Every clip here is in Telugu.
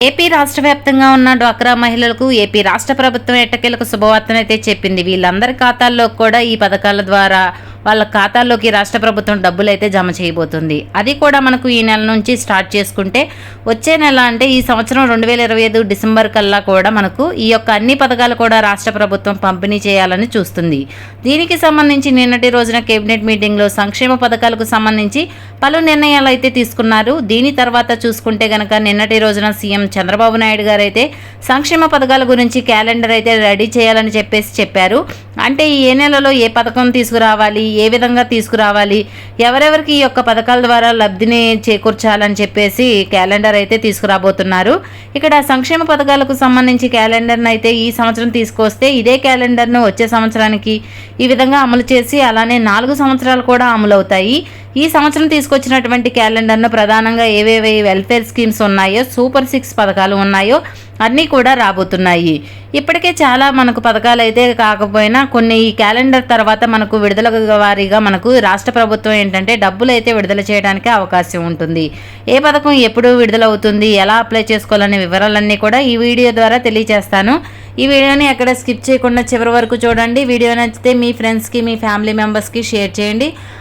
ఏపీ రాష్ట్ర వ్యాప్తంగా ఉన్న డ్వాక్రా మహిళలకు ఏపీ రాష్ట్ర ప్రభుత్వం ఎట్టకేలకు శుభవార్తనైతే చెప్పింది. వీళ్ళందరి ఖాతాల్లో కూడా ఈ పథకాల ద్వారా వాళ్ళ ఖాతాల్లోకి రాష్ట్ర ప్రభుత్వం డబ్బులు అయితే జమ చేయబోతుంది. అది కూడా మనకు ఈ నెల నుంచి స్టార్ట్ చేసుకుంటే వచ్చే నెల అంటే ఈ సంవత్సరం రెండు వేల ఇరవై ఐదు డిసెంబర్ కల్లా కూడా మనకు ఈ యొక్క అన్ని పథకాలు కూడా రాష్ట్ర ప్రభుత్వం పంపిణీ చేయాలని చూస్తుంది. దీనికి సంబంధించి నిన్నటి రోజున కేబినెట్ మీటింగ్లో సంక్షేమ పథకాలకు సంబంధించి పలు నిర్ణయాలు అయితే తీసుకున్నారు. దీని తర్వాత చూసుకుంటే గనక నిన్నటి రోజున సీఎం చంద్రబాబు నాయుడు గారు అయితే సంక్షేమ పథకాల గురించి క్యాలెండర్ అయితే రెడీ చేయాలని చెప్పేసి చెప్పారు. అంటే ఏ నెలలో ఏ పథకం తీసుకురావాలి ఏ విధంగా తీసుకురావాలి ఎవరెవరికి ఈ యొక్క పథకాల ద్వారా లబ్ధిని చేకూర్చాలని చెప్పేసి క్యాలెండర్ అయితే తీసుకురాబోతున్నారు. ఇక్కడ సంక్షేమ పథకాలకు సంబంధించి క్యాలెండర్ను అయితే ఈ సంవత్సరం తీసుకొస్తే ఇదే క్యాలెండర్ను వచ్చే సంవత్సరానికి ఈ విధంగా అమలు చేసి అలానే నాలుగు సంవత్సరాలు కూడా అమలు అవుతాయి ఈ సంవత్సరం తీసుకొచ్చినటువంటి క్యాలెండర్ను ప్రధానంగా ఏవేవి వెల్ఫేర్ స్కీమ్స్ ఉన్నాయో సూపర్ సిక్స్ పథకాలు ఉన్నాయో అన్నీ కూడా రాబోతున్నాయి. ఇప్పటికే చాలా మనకు పథకాలు అయితే కాకపోయినా కొన్ని ఈ క్యాలెండర్ తర్వాత మనకు విడుదల వారీగా మనకు రాష్ట్ర ప్రభుత్వం ఏంటంటే డబ్బులు అయితే విడుదల చేయడానికి అవకాశం ఉంటుంది. ఏ పథకం ఎప్పుడు విడుదలవుతుంది ఎలా అప్లై చేసుకోవాలనే వివరాలన్నీ కూడా ఈ వీడియో ద్వారా తెలియజేస్తాను. ఈ వీడియోని ఎక్కడ స్కిప్ చేయకుండా చివరి వరకు చూడండి. వీడియో నచ్చితే మీ ఫ్రెండ్స్కి మీ ఫ్యామిలీ మెంబర్స్కి షేర్ చేయండి.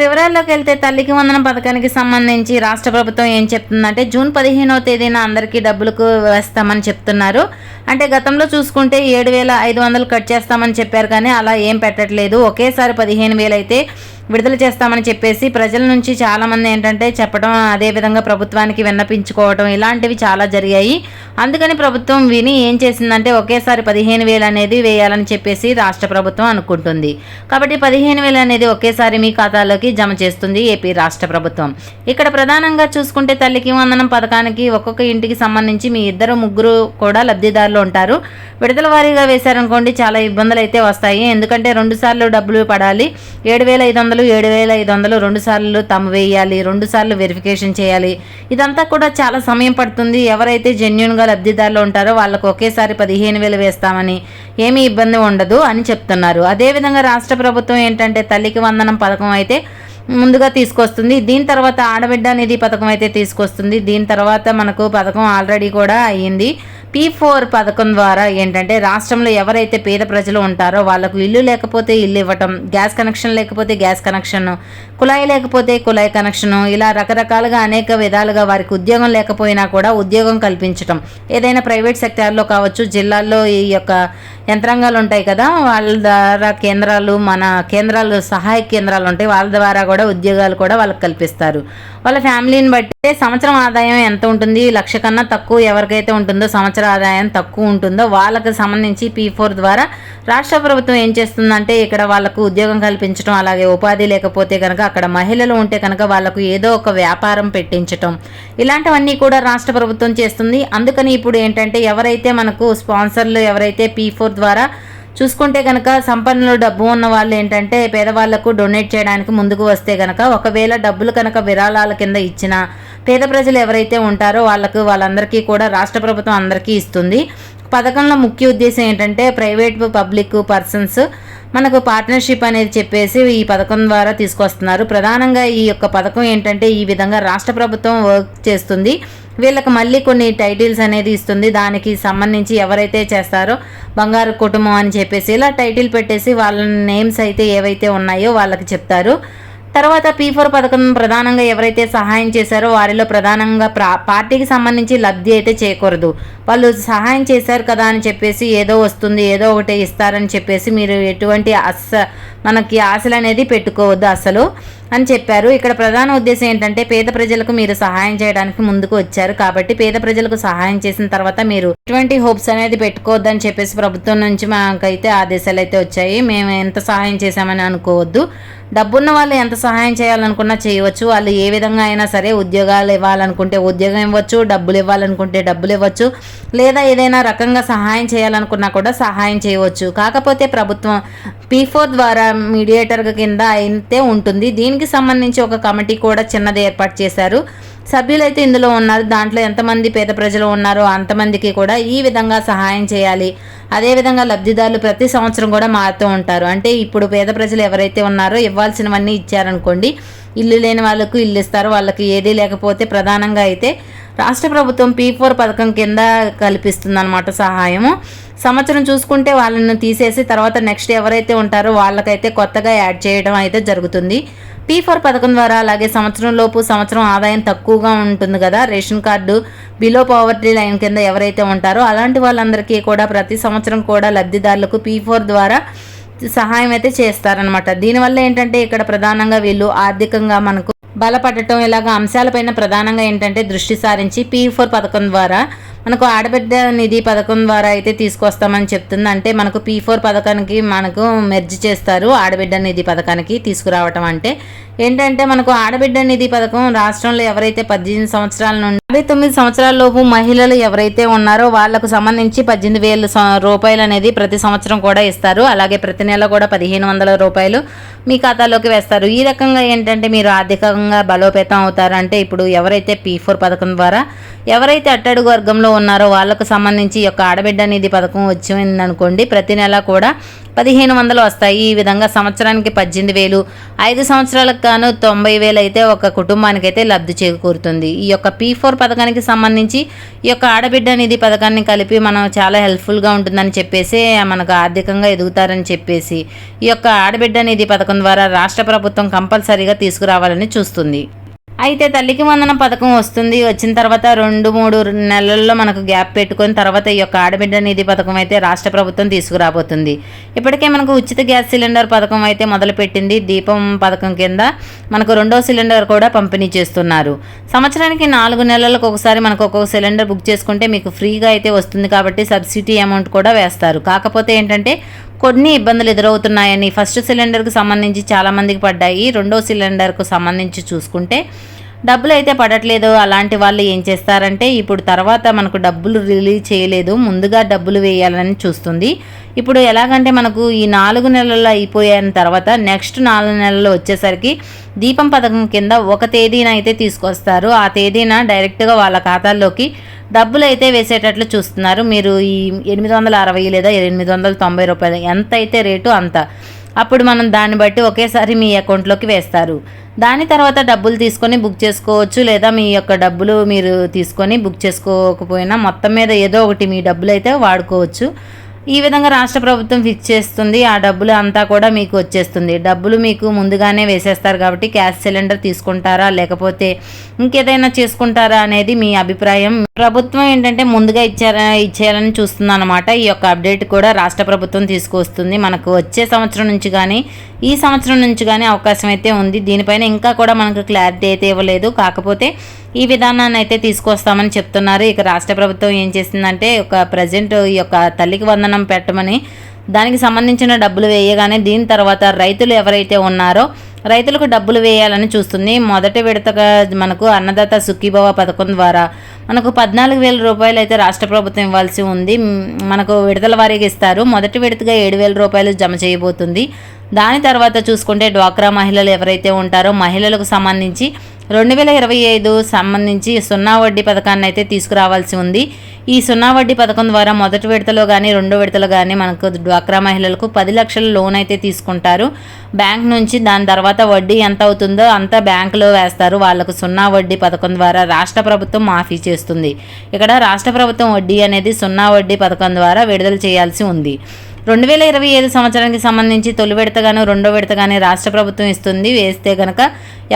వివరాల్లోకి వెళ్తే తల్లికి వందన పథకానికి సంబంధించి రాష్ట్ర ప్రభుత్వం ఏం చెప్తుందంటే జూన్ పదిహేనవ తేదీన అందరికీ డబ్బులకు వేస్తామని చెప్తున్నారు. అంటే గతంలో చూసుకుంటే ఏడు వేల ఐదు వందలు కట్ చేస్తామని చెప్పారు కానీ అలా ఏం పెట్టట్లేదు. ఒకేసారి పదిహేను వేలు అయితే విడుదల చేస్తామని చెప్పేసి ప్రజల నుంచి చాలామంది ఏంటంటే చెప్పడం అదేవిధంగా ప్రభుత్వానికి విన్నపించుకోవడం ఇలాంటివి చాలా జరిగాయి. అందుకని ప్రభుత్వం విని ఏం చేసిందంటే ఒకేసారి పదిహేను వేలు అనేది వేయాలని చెప్పేసి రాష్ట్ర ప్రభుత్వం అనుకుంటుంది. కాబట్టి పదిహేను వేలు అనేది ఒకేసారి మీ ఖాతాలోకి జమ చేస్తుంది ఏపీ రాష్ట్ర ప్రభుత్వం. ఇక్కడ ప్రధానంగా చూసుకుంటే తల్లికి వందనం పథకానికి ఒక్కొక్క ఇంటికి సంబంధించి మీ ఇద్దరు ముగ్గురు కూడా లబ్ధిదారులు ఉంటారు. విడుదల వారీగా వేశారనుకోండి చాలా ఇబ్బందులు అయితే వస్తాయి. ఎందుకంటే రెండుసార్లు డబ్బులు పడాలి. ఏడు వేల ఐదు వందలు ఏడు వేల ఐదు వందలు రెండు సార్లు తమ వేయాలి రెండు సార్లు వెరిఫికేషన్ చేయాలి. ఇదంతా కూడా చాలా సమయం పడుతుంది. ఎవరైతే జెన్యున్గా లబ్ధిదారులు ఉంటారో వాళ్ళకు ఒకేసారి పదిహేను వేలు వేస్తామని ఏమీ ఇబ్బంది ఉండదు అని చెప్తున్నారు. అదేవిధంగా రాష్ట్ర ప్రభుత్వం ఏంటంటే తల్లికి వందనం పథకం అయితే ముందుగా తీసుకొస్తుంది. దీని తర్వాత ఆడబిడ్డ నిధి పథకం అయితే తీసుకొస్తుంది. దీని తర్వాత మనకు పథకం ఆల్రెడీ కూడా అయ్యింది. పీ ఫోర్ పథకం ద్వారా ఏంటంటే రాష్ట్రంలో ఎవరైతే పేద ప్రజలు ఉంటారో వాళ్ళకు ఇల్లు లేకపోతే ఇల్లు ఇవ్వటం గ్యాస్ కనెక్షన్ లేకపోతే గ్యాస్ కనెక్షన్ కుళాయి లేకపోతే కుళాయి కనెక్షన్ ఇలా రకరకాలుగా అనేక విధాలుగా వారికి ఉద్యోగం లేకపోయినా కూడా ఉద్యోగం కల్పించటం. ఏదైనా ప్రైవేట్ సెక్టార్లో కావచ్చు జిల్లాల్లో ఈ యొక్క యంత్రాంగాలు ఉంటాయి కదా వాళ్ళ ద్వారా కేంద్రాలు మన కేంద్రాలు సహాయ కేంద్రాలు ఉంటాయి వాళ్ళ ద్వారా కూడా ఉద్యోగాలు కూడా వాళ్ళకి కల్పిస్తారు. వాళ్ళ ఫ్యామిలీని బట్టి సంవత్సరం ఆదాయం ఎంత ఉంటుంది? లక్ష కన్నా తక్కువ ఎవరికైతే ఉంటుందో సంవత్సరం ఆదాయం తక్కువ ఉంటుందో వాళ్ళకి సంబంధించి పీ ఫోర్ ద్వారా రాష్ట్ర ప్రభుత్వం ఏం చేస్తుందంటే ఇక్కడ వాళ్ళకు ఉద్యోగం కల్పించడం అలాగే ఉపాధి లేకపోతే కనుక అక్కడ మహిళలు ఉంటే కనుక వాళ్ళకు ఏదో ఒక వ్యాపారం పెట్టించటం. ఇలాంటివన్నీ కూడా రాష్ట్ర ప్రభుత్వం చేస్తుంది. అందుకని ఇప్పుడు ఏంటంటే ఎవరైతే మనకు స్పాన్సర్లు ఎవరైతే పీ ఫోర్ ద్వారా చూసుకుంటే కనుక సంపన్నులు డబ్బు ఉన్న వాళ్ళు ఏంటంటే పేదవాళ్ళకు డొనేట్ చేయడానికి ముందుకు వస్తే కనుక ఒకవేళ డబ్బులు కనుక విరాళాల కింద ఇచ్చినా పేద ప్రజలు ఎవరైతే ఉంటారో వాళ్ళకు వాళ్ళందరికీ కూడా రాష్ట్ర ప్రభుత్వం అందరికీ ఇస్తుంది. పథకంలో ముఖ్య ఉద్దేశం ఏంటంటే ప్రైవేట్ పబ్లిక్ పర్సన్స్ మనకు పార్ట్నర్షిప్ అనేది చెప్పేసి ఈ పథకం ద్వారా తీసుకొస్తున్నారు. ప్రధానంగా ఈ యొక్క పథకం ఏంటంటే ఈ విధంగా రాష్ట్ర ప్రభుత్వం వర్క్ చేస్తుంది. వీళ్ళకి మళ్ళీ కొన్ని టైటిల్స్ అనేది ఇస్తుంది. దానికి సంబంధించి ఎవరైతే చేస్తారో బంగారు కుటుంబం అని చెప్పేసి ఇలా టైటిల్ పెట్టేసి వాళ్ళ నేమ్స్ అయితే ఏవైతే ఉన్నాయో వాళ్ళకి చెప్తారు. తర్వాత పీ ఫోర్ పథకం ప్రధానంగా ఎవరైతే సహాయం చేశారో వారిలో ప్రధానంగా పార్టీకి సంబంధించి లబ్ధి అయితే చేయకూడదు వాళ్ళు సహాయం చేశారు కదా అని చెప్పేసి ఏదో వస్తుంది ఏదో ఒకటి ఇస్తారని చెప్పేసి మీరు ఎటువంటి అస్స మనకి ఆశలు అనేది పెట్టుకోవద్దు అసలు. అని చెప్పారు. ఇక్కడ ప్రధాన ఉద్దేశం ఏంటంటే పేద ప్రజలకు మీరు సహాయం చేయడానికి ముందుకు వచ్చారు. కాబట్టి పేద ప్రజలకు సహాయం చేసిన తర్వాత మీరు ఎటువంటి హోప్స్ అనేది పెట్టుకోవద్దని చెప్పేసి ప్రభుత్వం నుంచి మాకైతే ఆదేశాలు అయితే వచ్చాయి. మేము ఎంత సహాయం చేశామని అనుకోవద్దు. డబ్బున్న వాళ్ళు ఎంత సహాయం చేయాలనుకున్నా చేయవచ్చు. వాళ్ళు ఏ విధంగా అయినా సరే ఉద్యోగాలు ఇవ్వాలనుకుంటే ఉద్యోగం ఇవ్వచ్చు డబ్బులు ఇవ్వాలనుకుంటే డబ్బులు ఇవ్వచ్చు లేదా ఏదైనా రకంగా సహాయం చేయాలనుకున్నా కూడా సహాయం చేయవచ్చు. కాకపోతే ప్రభుత్వం పీ ఫోర్ ద్వారా మీడియేటర్ కింద అయితే ఉంటుంది. దీనికి దీనికి సంబంధించి ఒక కమిటీ కూడా చిన్నది ఏర్పాటు చేశారు. సభ్యులైతే ఇందులో ఉన్నారు. దాంట్లో ఎంతమంది పేద ప్రజలు ఉన్నారో అంతమందికి కూడా ఈ విధంగా సహాయం చేయాలి. అదేవిధంగా లబ్ధిదారులు ప్రతి సంవత్సరం కూడా మారుతూ ఉంటారు. అంటే ఇప్పుడు పేద ప్రజలు ఎవరైతే ఉన్నారో ఇవ్వాల్సినవన్నీ ఇచ్చారనుకోండి ఇల్లు లేని వాళ్ళకు ఇల్లు ఇస్తారు. వాళ్ళకి ఏదీ లేకపోతే ప్రధానంగా అయితే రాష్ట్ర ప్రభుత్వం పీ ఫోర్ పథకం కింద కల్పిస్తుంది అనమాట సహాయము. సంవత్సరం చూసుకుంటే వాళ్ళని తీసేసి తర్వాత నెక్స్ట్ ఎవరైతే ఉంటారో వాళ్ళకైతే కొత్తగా యాడ్ చేయడం అయితే జరుగుతుంది. పీ ఫోర్ పథకం ద్వారా అలాగే సంవత్సరం లోపు సంవత్సరం ఆదాయం తక్కువగా ఉంటుంది కదా. Ration card below poverty line కింద ఎవరైతే ఉంటారో అలాంటి వాళ్ళందరికీ కూడా ప్రతి సంవత్సరం కూడా లబ్ధిదారులకు పీ ఫోర్ ద్వారా సహాయం అయితే చేస్తారనమాట దీనివల్ల ఏంటంటే ఇక్కడ ప్రధానంగా వీళ్ళు ఆర్థికంగా మనకు బలపడటం ఇలాగ అంశాలపైన ప్రధానంగా ఏంటంటే దృష్టి సారించి పీ ఫోర్ పథకం ద్వారా మనకు ఆడబిడ్డ నిధి పథకం ద్వారా అయితే తీసుకొస్తామని చెప్తుంది. అంటే మనకు పీ ఫోర్ పథకానికి మనకు మెర్జ్ చేస్తారు. ఆడబిడ్డ నిధి పథకానికి తీసుకురావటం అంటే ఏంటంటే మనకు ఆడబిడ్డ నిధి పథకం రాష్ట్రంలో ఎవరైతే పద్దెనిమిది సంవత్సరాల నుండి యాభై తొమ్మిది సంవత్సరాలలోపు మహిళలు ఎవరైతే ఉన్నారో వాళ్ళకు సంబంధించి పద్దెనిమిది వేల రూపాయలు అనేది ప్రతి సంవత్సరం కూడా ఇస్తారు. అలాగే ప్రతి నెల కూడా పదిహేను వందల రూపాయలు మీ ఖాతాలోకి వేస్తారు. ఈ రకంగా ఏంటంటే మీరు ఆర్థికంగా బలోపేతం అవుతారు అంటే ఇప్పుడు ఎవరైతే పీ ఫోర్ పథకం ద్వారా ఎవరైతే అట్టడుగు వర్గంలో ఉన్నారో వాళ్ళకు సంబంధించి ఈ యొక్క ఆడబిడ్డ నిధి పథకం వచ్చిందనుకోండి ప్రతి నెల కూడా పదిహేను వందలు వస్తాయి. ఈ విధంగా సంవత్సరానికి పద్దెనిమిది వేలు ఐదు సంవత్సరాలకు గాను తొంభై వేలు అయితే ఒక కుటుంబానికి అయితే లబ్ధి చేకూరుతుంది. ఈ యొక్క పీ ఫోర్ పథకానికి సంబంధించి ఈ యొక్క ఆడబిడ్డ నిధి పథకాన్ని కలిపి మనం చాలా హెల్ప్ఫుల్గా ఉంటుందని చెప్పేసి మనకు ఆర్థికంగా ఎదుగుతారని చెప్పేసి ఈ యొక్క ఆడబిడ్డ నిధి పథకం ద్వారా రాష్ట్ర ప్రభుత్వం కంపల్సరీగా తీసుకురావాలని చూస్తుంది. అయితే తల్లికి వందన పథకం వస్తుంది. వచ్చిన తర్వాత రెండు మూడు నెలల్లో మనకు గ్యాప్ పెట్టుకొని తర్వాత ఈ యొక్క ఆడబిడ్డ నిధి పథకం అయితే రాష్ట్ర ప్రభుత్వం తీసుకురాబోతుంది. ఇప్పటికే మనకు ఉచిత గ్యాస్ సిలిండర్ పథకం అయితే మొదలుపెట్టింది. దీపం పథకం కింద మనకు రెండో సిలిండర్ కూడా పంపిణీ చేస్తున్నారు. సంవత్సరానికి నాలుగు నెలలకు ఒకసారి మనకు ఒక్కొక్క సిలిండర్ బుక్ చేసుకుంటే మీకు ఫ్రీగా అయితే వస్తుంది కాబట్టి సబ్సిడీ అమౌంట్ కూడా వేస్తారు. కాకపోతే ఏంటంటే కొన్ని ఇబ్బందులు ఎదురవుతున్నాయని ఫస్ట్ సిలిండర్కు సంబంధించి చాలామందికి పడ్డాయి. రెండో సిలిండర్కు సంబంధించి చూసుకుంటే డబ్బులు అయితే పడట్లేదు అలాంటి వాళ్ళు ఏం చేస్తారంటే ఇప్పుడు తర్వాత మనకు డబ్బులు రిలీజ్ చేయలేదు ముందుగా డబ్బులు వేయాలని చూస్తుంది. ఇప్పుడు ఎలాగంటే మనకు ఈ నాలుగు నెలలు అయిపోయిన తర్వాత నెక్స్ట్ నాలుగు నెలలు వచ్చేసరికి దీపం పథకం కింద ఒక తేదీన అయితే తీసుకొస్తారు. ఆ తేదీన డైరెక్ట్గా వాళ్ళ ఖాతాల్లోకి డబ్బులు అయితే వేసేటట్లు చూస్తున్నారు. మీరు ఈ ఎనిమిది వందల అరవై లేదా ఎనిమిది వందల తొంభై రూపాయలు ఎంత అయితే రేటు అంత అప్పుడు మనం దాన్ని బట్టి ఒకేసారి మీ అకౌంట్లోకి వేస్తారు. దాని తర్వాత డబ్బులు తీసుకొని బుక్ చేసుకోవచ్చు లేదా మీ యొక్క డబ్బులు మీరు తీసుకొని బుక్ చేసుకోకపోయినా మొత్తం మీద ఏదో ఒకటి మీ డబ్బులు అయితే వాడుకోవచ్చు. ఈ విధంగా రాష్ట్ర ప్రభుత్వం ఫిక్స్ చేస్తుంది. ఆ డబ్బులు అంతా కూడా మీకు వచ్చేస్తుంది. డబ్బులు మీకు ముందుగానే వేసేస్తారు కాబట్టి గ్యాస్ సిలిండర్ తీసుకుంటారా లేకపోతే ఇంకేదైనా చేసుకుంటారా అనేది మీ అభిప్రాయం. ప్రభుత్వం ఏంటంటే ముందుగా ఇచ్చారా ఇచ్చేయాలని చూస్తుందన్నమాట. ఈ యొక్క అప్డేట్ కూడా రాష్ట్ర ప్రభుత్వం తీసుకొస్తుంది. మనకు వచ్చే సంవత్సరం నుంచి కానీ ఈ సంవత్సరం నుంచి కానీ అవకాశం అయితే ఉంది. దీనిపైన ఇంకా కూడా మనకు క్లారిటీ అయితే ఇవ్వలేదు. కాకపోతే ఈ విధానాన్ని అయితే తీసుకొస్తామని చెప్తున్నారు. ఇక రాష్ట్ర ప్రభుత్వం ఏం చేసిందంటే ఒక ప్రజెంట్ ఈ యొక్క తల్లికి వందనం పెట్టమని దానికి సంబంధించిన డబ్బులు వేయగానే దీని తర్వాత రైతులు ఎవరైతే ఉన్నారో రైతులకు డబ్బులు వేయాలని చూస్తుంది. మొదటి విడతగా మనకు అన్నదాత సుఖీభవ పథకం ద్వారా మనకు పద్నాలుగు వేల రూపాయలు అయితే రాష్ట్ర ప్రభుత్వం ఇవ్వాల్సి ఉంది. మనకు విడతల వారీగా ఇస్తారు. మొదటి విడతగా ఏడు వేల రూపాయలు జమ చేయబోతుంది. దాని తర్వాత చూసుకుంటే డ్వాక్రా మహిళలు ఎవరైతే ఉంటారో మహిళలకు సంబంధించి రెండు వేల ఇరవై ఐదు సంబంధించి సున్నా వడ్డీ పథకాన్ని అయితే తీసుకురావాల్సి ఉంది. ఈ సున్నా వడ్డీ పథకం ద్వారా మొదటి విడతలో కానీ రెండో విడతలో కానీ మనకు డ్వాక్రా మహిళలకు పది లక్షల లోన్ అయితే తీసుకుంటారు. బ్యాంక్ నుంచి దాని తర్వాత వడ్డీ ఎంత అవుతుందో అంత బ్యాంకులో వేస్తారు. వాళ్ళకు సున్నా వడ్డీ పథకం ద్వారా రాష్ట్ర ప్రభుత్వం మాఫీ చేస్తుంది. ఇక్కడ రాష్ట్ర ప్రభుత్వం వడ్డీ అనేది సున్నా వడ్డీ పథకం ద్వారా విడుదల చేయాల్సి ఉంది. రెండు వేల ఇరవై ఐదు సంవత్సరానికి సంబంధించి తొలి విడతగాను రెండో విడతగానే రాష్ట్ర ప్రభుత్వం ఇస్తుంది. వేస్తే కనుక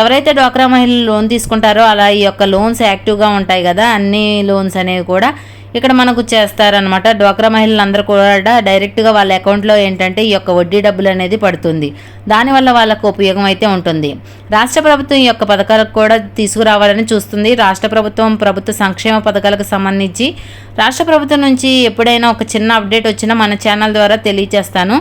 ఎవరైతే డ్వాక్రా మహిళలు లోన్ తీసుకుంటారో అలా ఈ యొక్క లోన్స్ యాక్టివ్గా ఉంటాయి కదా అన్ని లోన్స్ అనేవి కూడా ఇక్కడ మనకు చేస్తారనమాట డ్వాక్రా మహిళలందరూ కూడా డైరెక్ట్గా వాళ్ళ అకౌంట్లో ఏంటంటే ఈ యొక్క వడ్డీ డబ్బులు అనేది పడుతుంది. దానివల్ల వాళ్ళకు ఉపయోగం అయితే ఉంటుంది. రాష్ట్ర ప్రభుత్వం ఈ యొక్క పథకాలకు కూడా తీసుకురావాలని చూస్తుంది. రాష్ట్ర ప్రభుత్వం ప్రభుత్వ సంక్షేమ పథకాలకు సంబంధించి రాష్ట్ర ప్రభుత్వం నుంచి ఎప్పుడైనా ఒక చిన్న అప్డేట్ వచ్చినా మన ఛానల్ ద్వారా తెలియజేస్తాను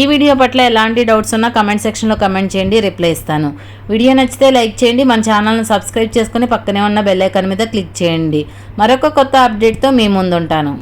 ఈ వీడియో పట్ల ఎలాంటి డౌట్స్ ఉన్నా కమెంట్ సెక్షన్లో కమెంట్ చేయండి రిప్లై ఇస్తాను. వీడియో నచ్చితే లైక్ చేయండి మన ఛానల్ను సబ్స్క్రైబ్ చేసుకుని పక్కనే ఉన్న బెల్ ఐకాన్ మీద క్లిక్ చేయండి. మరొక కొత్త అప్డేట్తో మీ ముందుంటాను.